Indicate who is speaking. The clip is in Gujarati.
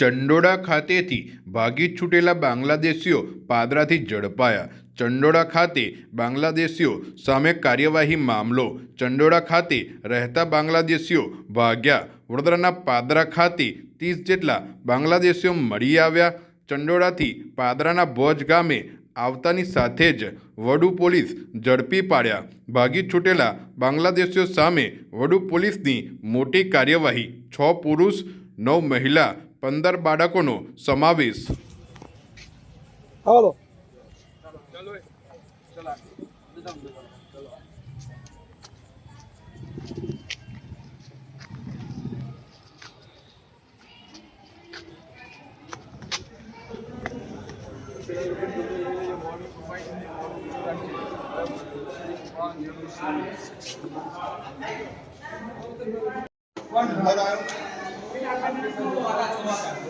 Speaker 1: ચંડોળા ખાતેથી ભાગી છૂટેલા બાંગ્લાદેશીઓ પાદરાથી ઝડપાયા. ચંડોળા ખાતે બાંગ્લાદેશીઓ સામે કાર્યવાહી મામલો. ચંડોળા ખાતે રહેતા બાંગ્લાદેશીઓ ભાગ્યા. વડોદરાના પાદરા ખાતે ત્રીસ જેટલા બાંગ્લાદેશીઓ મળી આવ્યા. ચંડોળાથી પાદરાના ભોજ ગામે આવતાની સાથે જ વડુ પોલીસ ઝડપી પાડ્યા. ભાગી છૂટેલા બાંગ્લાદેશીઓ સામે વડુ પોલીસની મોટી કાર્યવાહી. છ પુરુષ, નવ મહિલા પંદર બાળકોનો સમાવેશ
Speaker 2: હાલો
Speaker 3: One, 分かった分かった。